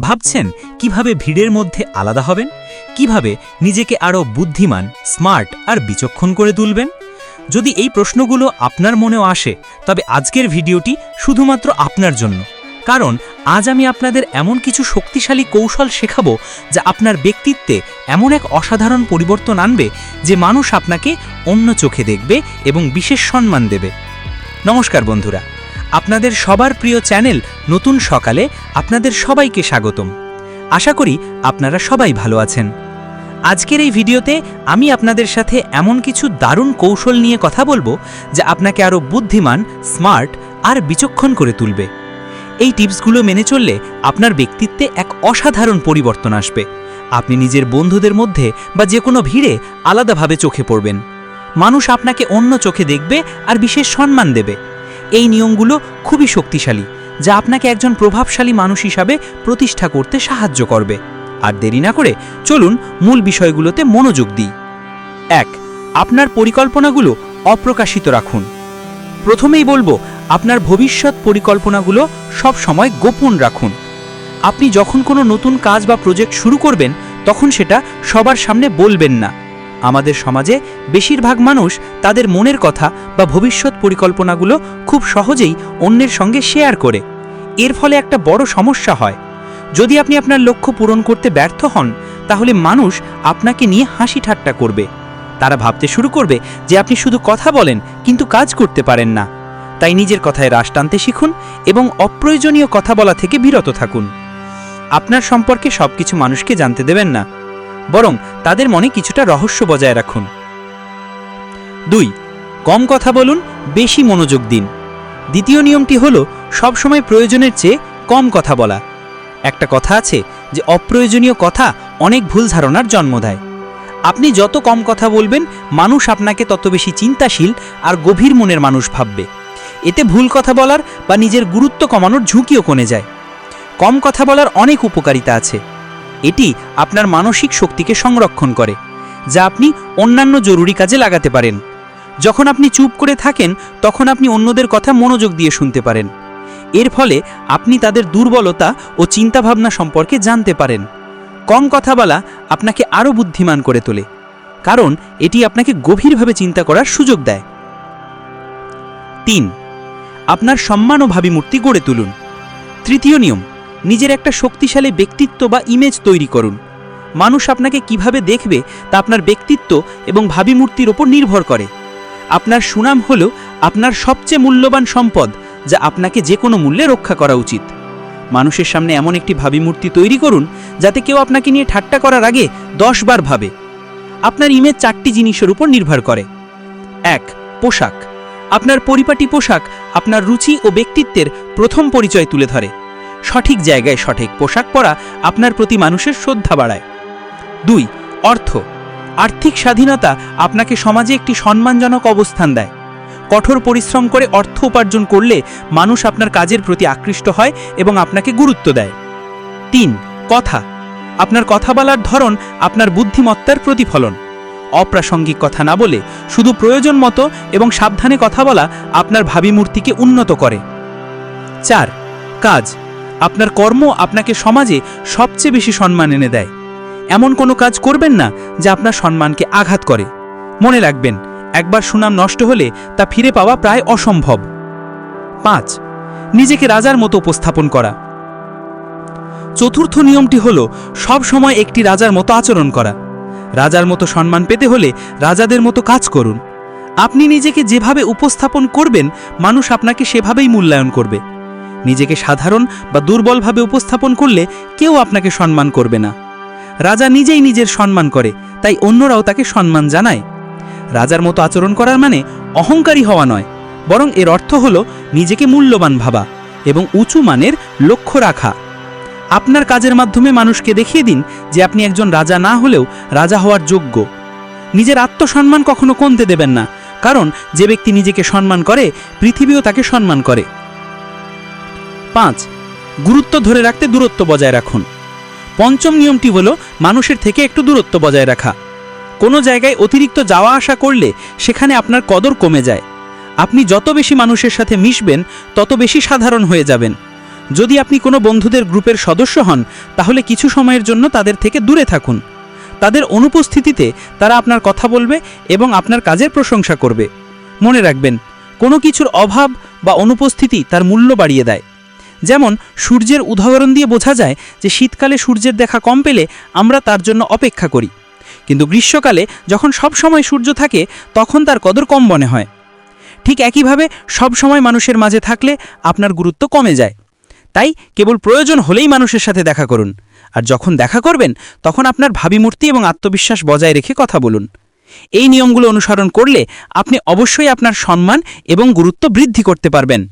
ভাবছেন কীভাবে ভিড়ের মধ্যে আলাদা হবেন? কীভাবে নিজেকে আরও বুদ্ধিমান, স্মার্ট আর বিচক্ষণ করে তুলবেন? যদি এই প্রশ্নগুলো আপনার মনেও আসে, তবে আজকের ভিডিওটি শুধুমাত্র আপনার জন্য। কারণ আজ আমি আপনাদের এমন কিছু শক্তিশালী কৌশল শেখাবো যা আপনার ব্যক্তিত্বে এমন এক অসাধারণ পরিবর্তন আনবে যে মানুষ আপনাকে অন্য চোখে দেখবে এবং বিশেষ সম্মান দেবে। নমস্কার বন্ধুরা। আপনাদের সবার প্রিয় চ্যানেল নতুন সকালে আপনাদের সবাইকে স্বাগতম। আশা করি আপনারা সবাই ভালো আছেন। আজকের এই ভিডিওতে আমি আপনাদের সাথে এমন কিছু দারুণ কৌশল নিয়ে কথা বলব যা আপনাকে আরও বুদ্ধিমান, স্মার্ট আর বিচক্ষণ করে তুলবে। এই টিপসগুলো মেনে চললে আপনার ব্যক্তিত্বে এক অসাধারণ পরিবর্তন আসবে। আপনি নিজের বন্ধুদের মধ্যে বা যে কোনো ভিড়ে আলাদাভাবে চোখে পড়বেন। মানুষ আপনাকে অন্য চোখে দেখবে আর বিশেষ সম্মান দেবে। এই নিয়মগুলো খুবই শক্তিশালী, যা আপনাকে একজন প্রভাবশালী মানুষ হিসাবে প্রতিষ্ঠা করতে সাহায্য করবে। আর দেরি না করে চলুন মূল বিষয়গুলোতে মনোযোগ দিই। এক, আপনার পরিকল্পনাগুলো অপ্রকাশিত রাখুন। প্রথমেই বলব, আপনার ভবিষ্যৎ পরিকল্পনাগুলো সব সময় গোপন রাখুন। আপনি যখন কোনো নতুন কাজ বা প্রজেক্ট শুরু করবেন, তখন সেটা সবার সামনে বলবেন না। আমাদের সমাজে বেশিরভাগ মানুষ তাদের মনের কথা বা ভবিষ্যৎ পরিকল্পনাগুলো খুব সহজেই অন্যের সঙ্গে শেয়ার করে। এর ফলে একটা বড় সমস্যা হয়। যদি আপনি আপনার লক্ষ্য পূরণ করতে ব্যর্থ হন, তাহলে মানুষ আপনাকে নিয়ে হাসি ঠাট্টা করবে। তারা ভাবতে শুরু করবে যে আপনি শুধু কথা বলেন, কিন্তু কাজ করতে পারেন না। তাই নিজের কথায় রাশ টানতে শিখুন এবং অপ্রয়োজনীয় কথা বলা থেকে বিরত থাকুন। আপনার সম্পর্কে সবকিছু মানুষকে জানতে দেবেন না। বরং তাদের মনে কিছুটা রহস্য বজায় রাখুন। দুই, কম কথা বলুন, বেশি মনোযোগ দিন। দ্বিতীয় নিয়মটি হল, সবসময় প্রয়োজনের চেয়ে কম কথা বলা। একটা কথা আছে যে, অপ্রয়োজনীয় কথা অনেক ভুল ধারণার জন্ম দেয়। আপনি যত কম কথা বলবেন, মানুষ আপনাকে তত বেশি চিন্তাশীল আর গভীর মনের মানুষ ভাববে। এতে ভুল কথা বলার বা নিজের গুরুত্ব কমানোর ঝুঁকিও কমে যায়। কম কথা বলার অনেক উপকারিতা আছে। এটি আপনার মানসিক শক্তিকে সংরক্ষণ করে, যা আপনি অন্যান্য জরুরি কাজে লাগাতে পারেন। যখন আপনি চুপ করে থাকেন, তখন আপনি অন্যদের কথা মনোযোগ দিয়ে শুনতে পারেন। এর ফলে আপনি তাদের দুর্বলতা ও চিন্তাভাবনা সম্পর্কে জানতে পারেন। কম কথা বলা আপনাকে আরও বুদ্ধিমান করে তোলে, কারণ এটি আপনাকে গভীরভাবে চিন্তা করার সুযোগ দেয়। তিন, আপনার সম্মান ও ভাবিমূর্তি গড়ে তুলুন। তৃতীয় নিয়ম নিজের একটা শক্তিশালী ব্যক্তিত্ব বা ইমেজ তৈরি করুন। মানুষ আপনাকে কীভাবে দেখবে তা আপনার ব্যক্তিত্ব এবং ভাবিমূর্তির ওপর নির্ভর করে। আপনার সুনাম হল আপনার সবচেয়ে মূল্যবান সম্পদ, যা আপনাকে যে কোনো মূল্যে রক্ষা করা উচিত। মানুষের সামনে এমন একটি ভাবিমূর্তি তৈরি করুন, যাতে কেউ আপনাকে নিয়ে ঠাট্টা করার আগে দশ বার ভাবে। আপনার ইমেজ চারটি জিনিসের উপর নির্ভর করে। এক, পোশাক। আপনার পরিপাটি পোশাক আপনার রুচি ও ব্যক্তিত্বের প্রথম পরিচয় তুলে ধরে। সঠিক জায়গায় সঠিক পোশাক পরা আপনার প্রতি মানুষের শ্রদ্ধা বাড়ায়। দুই, অর্থ। আর্থিক স্বাধীনতা আপনাকে সমাজে একটি সম্মানজনক অবস্থান দেয়। কঠোর পরিশ্রম করে অর্থ উপার্জন করলে মানুষ আপনার কাজের প্রতি আকৃষ্ট হয় এবং আপনাকে গুরুত্ব দেয়। তিন, কথা। আপনার কথা বলার ধরন আপনার বুদ্ধিমত্তার প্রতিফলন। অপ্রাসঙ্গিক কথা না বলে শুধু প্রয়োজন মতো এবং সাবধানে কথা বলা আপনার ভাবিমূর্তিকে উন্নত করে। চার, কাজ। আপনার কর্ম আপনাকে সমাজে সবচেয়ে বেশি সম্মান এনে দেয়। এমন কোনো কাজ করবেন না যা আপনার সম্মানকে আঘাত করে। মনে রাখবেন, একবার সুনাম নষ্ট হলে তা ফিরে পাওয়া প্রায় অসম্ভব। পাঁচ, নিজেকে রাজার মতো উপস্থাপন করা। চতুর্থ নিয়মটি হল সব সময় একটি রাজার মতো আচরণ করা। রাজার মতো সম্মান পেতে হলে রাজাদের মতো কাজ করুন। আপনি নিজেকে যেভাবে উপস্থাপন করবেন, মানুষ আপনাকে সেভাবেই মূল্যায়ন করবে। নিজেকে সাধারণ বা দুর্বলভাবে উপস্থাপন করলে কেউ আপনাকে সম্মান করবে না। রাজা নিজেই নিজের সম্মান করে, তাই অন্যরাও তাকে সম্মান জানায়। রাজার মতো আচরণ করার মানে অহংকারী হওয়া নয়, বরং এর অর্থ হল নিজেকে মূল্যবান ভাবা এবং উঁচু মানের লক্ষ্য রাখা। আপনার কাজের মাধ্যমে মানুষকে দেখিয়ে দিন যে আপনি একজন রাজা না হলেও রাজা হওয়ার যোগ্য। নিজের আত্মসম্মান কখনো কমতে দেবেন না, কারণ যে ব্যক্তি নিজেকে সম্মান করে, পৃথিবীও তাকে সম্মান করে। পাঁচ, গুরুত্ব ধরে রাখতে দূরত্ব বজায় রাখুন। পঞ্চম নিয়মটি হল মানুষের থেকে একটু দূরত্ব বজায় রাখা। কোনো জায়গায় অতিরিক্ত যাওয়া আসা করলে সেখানে আপনার কদর কমে যায়। আপনি যত বেশি মানুষের সাথে মিশবেন, তত বেশি সাধারণ হয়ে যাবেন। যদি আপনি কোনো বন্ধুদের গ্রুপের সদস্য হন, তাহলে কিছু সময়ের জন্য তাদের থেকে দূরে থাকুন। তাদের অনুপস্থিতিতে তারা আপনার কথা বলবে এবং আপনার কাজের প্রশংসা করবে। মনে রাখবেন, কোনো কিছুর অভাব বা অনুপস্থিতি তার মূল্য বাড়িয়ে দেয়। যেমন সূর্যের উদাহরণ দিয়ে বোঝা যায় যে শীতকালে সূর্যের দেখা কম পেলে আমরা তার জন্য অপেক্ষা করি। কিন্তু গ্রীষ্মকালে যখন সব সময় সূর্য থাকে, তখন তার কদর কম মনে হয়। ঠিক একইভাবে সব সময় মানুষের মাঝে থাকলে আপনার গুরুত্ব কমে যায়। তাই কেবল প্রয়োজন হলেই মানুষের সাথে দেখা করুন। আর যখন দেখা করবেন, তখন আপনার ভাবিমূর্তি এবং আত্মবিশ্বাস বজায় রেখে কথা বলুন। এই নিয়মগুলো অনুসরণ করলে আপনি অবশ্যই আপনার সম্মান এবং গুরুত্ব বৃদ্ধি করতে পারবেন।